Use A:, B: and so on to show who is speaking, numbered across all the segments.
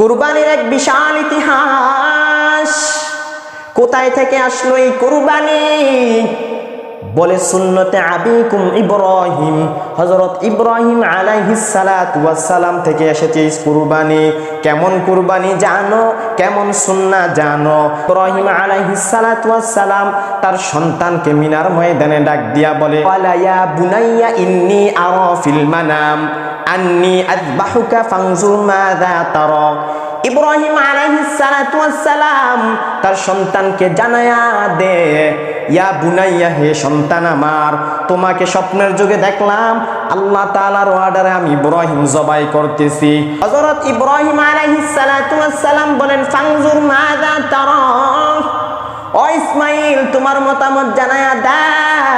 A: কুরবানির এক বিশাল ইতিহাস। কোথায় থেকে আসলো এই কুরবানি? বলে সুন্নতে আবিকুম ইব্রাহিম। হজরত ইব্রাহিম সালাম থেকে এসেছে কুরবানি। কেমন কুরবানি জানো? কেমন সুন্নাহ জানো? ইব্রাহিম সালাম তার সন্তানকে মিনার ময়দানে ডাক দিয়া বলে বুনাইয়া ইন্নী আরা ফিল মানাম। আন্নি তারা। ইব্রাহিম সালাম তার সন্তানকে জানায়া দে, ইয়া বুনাইয়া, হে সন্তান আমার, তোমাকে স্বপ্নের যুগে দেখলাম, আল্লাহ তাআলার অর্ডারে আমি ইব্রাহিম জবাই করতেছি। হযরত ইব্রাহিম আলাইহিস সালাতু বলেন, ফানজুর মাযা তারা ও ইসমাইল, তোমার মতামত জানায়া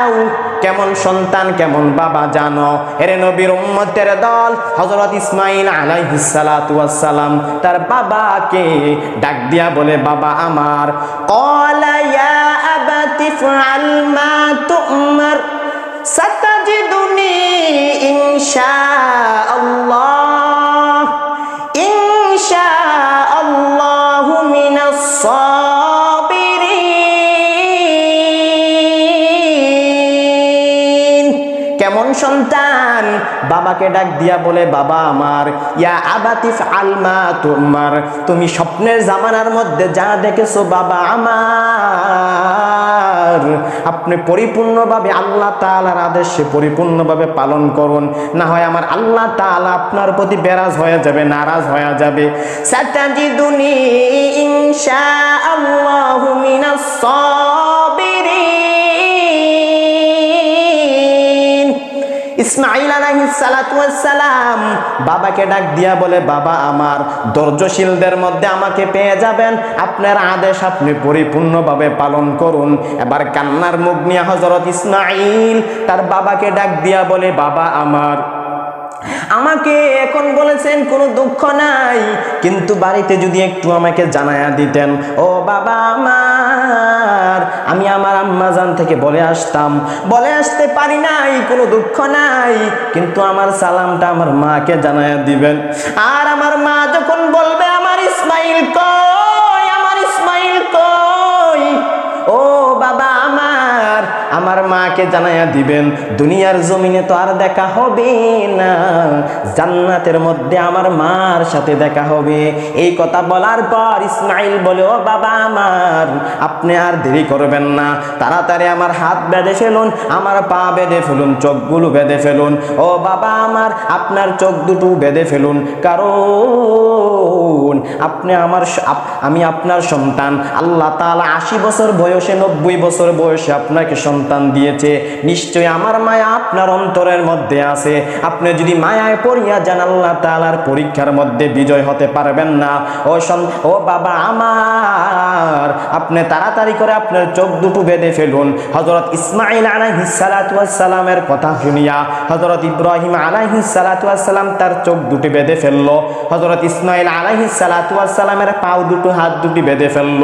A: দাও। কেমন সন্তান, কেমন বাবা জানো। এরে নবীর উম্মতের দল হযরত ইসমাইল আলাইহিস সালাতু ওয়াস সালাম। তার বাবাকে ডাক দিয়া বলে, বাবা আমার। ক্বালা ইয়া আবাতি ফাল মা তুমার। সাতাজিদুনি ইনশাআল্লাহ কেমন সন্তান? বাবাকে ডাক দিয়া বলে, বাবা আমার, ইয়া আবাতিফ আলমা তোমার, তুমি স্বপ্নের জামানার মধ্যে যা দেখেছ বাবা আমার। আপনি পরিপূর্ণভাবে আল্লাহ তাআলার আদেশে পরিপূর্ণভাবে পালন করুন। না হয় আমার আল্লাহ তাআলা আপনার প্রতি বেরাজ হয়ে যাবে, নারাজ হয়ে যাবে। সাতাজিদুনি ইনশাআল্লাহু মিনাস ইসমাইল সালাম বাবাকে ডাক দিয়া বলে, বাবা, আমার ধৈর্যশীলদের মধ্যে আমাকে পেয়ে যাবেন। আপনার আদেশ আপনি পরিপূর্ণভাবে পালন করুন। এবার কান্নার মুখ নিয়ে হযরত ইসমাইল তার বাবাকে ডাক দিয়া বলে, বাবা, আমার আমাকে এখন বলেছেন, কোনো দুঃখ নাই। কিন্তু বাড়িতে যদি একটু আমাকে জানায়া দিতেন, ও বাবা আমার, আমি আমার আম্মাজান থেকে বলে আসতাম। বলে আসতে পারি নাই, কোনো দুঃখ নাই। কিন্তু আমার সালামটা আমার মাকে জানায়া দিবেন। আর আমার মা যখন বলবে, আমার ইসমাইল কই আমার মাকে জানাইয়া দিবেন, দুনিয়ার জমিনে তো আর দেখা হবে না। জান্নাতের মধ্যে আমার মার সাথে দেখা হবে। এই কথা বলার পর ইসমাইল বলে, ও বাবা আমার, আপনি আর দেরি করবেন না। তাড়াতাড়ি আমার হাত বেঁধে ফেলুন, আমার পা বেঁধে ফেলুন, চোখগুলো বেঁধে ফেলুন। ও বাবা আমার, আপনার চোখ দুটো বেঁধে ফেলুন। কারণ আপনি আমার আমি আপনার সন্তান। আল্লাহ তাআলা আশি বছর বয়সে, নব্বই বছর বয়সে আপনাকে সন্তান দিয়েছে, নিশ্চয়ই আমার মায়া আপনার অন্তরের মধ্যে আছে। আপনি যদি মায়ায় পড়িয়া যান, আল্লাহ তাআলার পরীক্ষার মধ্যে বিজয় হতে পারবেন না। ও ও বাবা আমার, আপনি তাড়াতাড়ি করে আপনার চোখ দুটো বেঁধে ফেলুন। হজরত ইসমাইল আলাইহিস সালাতু কথা শুনিয়া হজরত ইব্রাহিম আলাইহিস সালাতু তার চোখ দুটি বেঁধে ফেলল। হজরত ইসমাইল আলাইহিস সালাতু পাও দুটো হাত দুটি বেঁধে ফেলল।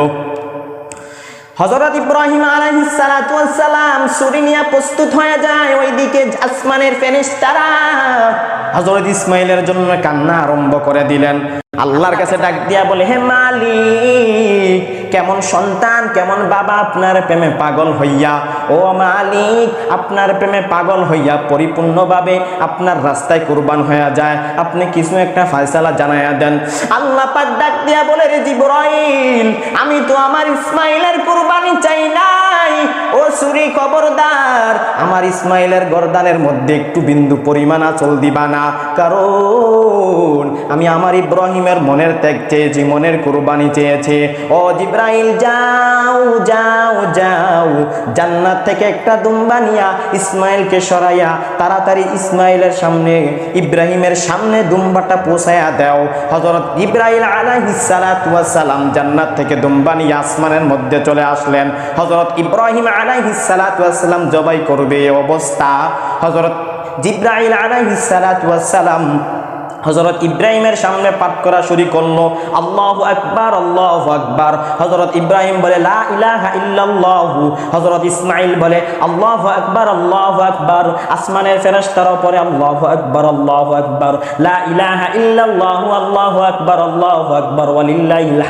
A: হজরত ইব্রাহিম আলাইহিস সুরি নিয়ে প্রস্তুত হয়ে যায়, ওইদিকে আসমানের ফেরেশতারা। হজরত ইসমাইলের জন্য কান্না আরম্ভ করে দিলেন। আল্লাহর কাছে ডাক দিয়া বলে, হে মালিক কেমন সন্তান, কেমন বাবা আপনার প্রেমে পাগল হইয়া? ও মালিক, আপনার প্রেমে পাগল হইয়া পরিপূর্ণভাবে আপনার রাস্তায় কোরবান হইয়া যায়। আপনি কিছু একটা ফায়সালা জানাইয়া দেন। আল্লাহ পাক ডাক দিয়া বলে, রে জিবরাইল, আমি তো আমার ইসমাইলের কোরবানি চাই নাই ও সুরি খবরদার, আমার ইসমাইলের গরদানের মধ্যে একটু বিন্দু পরিমাণ আচল দিবা না। কারণ আমি আমার ইব্রাহিমের মনের ত্যাগ চেয়েছি মনের কুরবানি চেয়েছে। ও জিব্রাইল, যাও যাও যাও। জান্নাত থেকে একটা দুম্বা নিয়া ইসমাইলকে সরাইয়া তাড়াতাড়ি ইসমাইলের সামনে, ইব্রাহিমের সামনে দুম্বাটা পৌঁছায়া দাও। হজরত ইব্রাহিম আলাইহিস সালাতু সালাম জান্নাত থেকে দুম্বা নিয়ে আসমানের মধ্যে চলে আসলেন। হজরত ইব্রাহিম আলাইহিস সালাতু জবাই করবে অবস্থা। হজরত জিব্রাইল আলাইহিসালাম হজরত ইব্রাহিমের সামনে পাঠ করা শুরু করল, আল্লাহ আকবার আল্লাহ আকবার। হজরত ইব্রাহিম বলে, লা হজরত ইসমাইল বলে, আল্লাহ আকবার আল্লাহ আকবার। আসমানের ফেরেশতারা পরে আল্লাহ আকবার আল্লাহ আকবার। লা আল্লাহু আকবার আল্লাহু আকবার। ওয়ালিল্লাহিল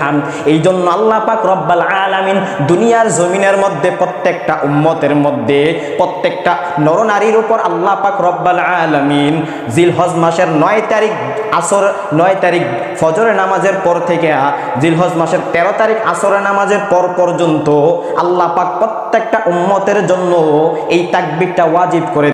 A: এই জন্য আল্লাহ পাক রব্বাল আলামিন দুনিয়ার জমিনের মধ্যে, প্রত্যেকটা উম্মতের মধ্যে, প্রত্যেকটা নরনারীর উপর আল্লাহ পাক রব্বাল আলামিন জিলহজ মাসের নয় তারিখ আসর নয় তারিখ ফজরে নামাজের পর থেকে জিলহজ মাসের তেরো তারিখ আসরের নামাজের পর পর্যন্ত আল্লাহ পাক প্রত্যেকটা উম্মতের জন্য এই তাকবিরটা ওয়াজিব করে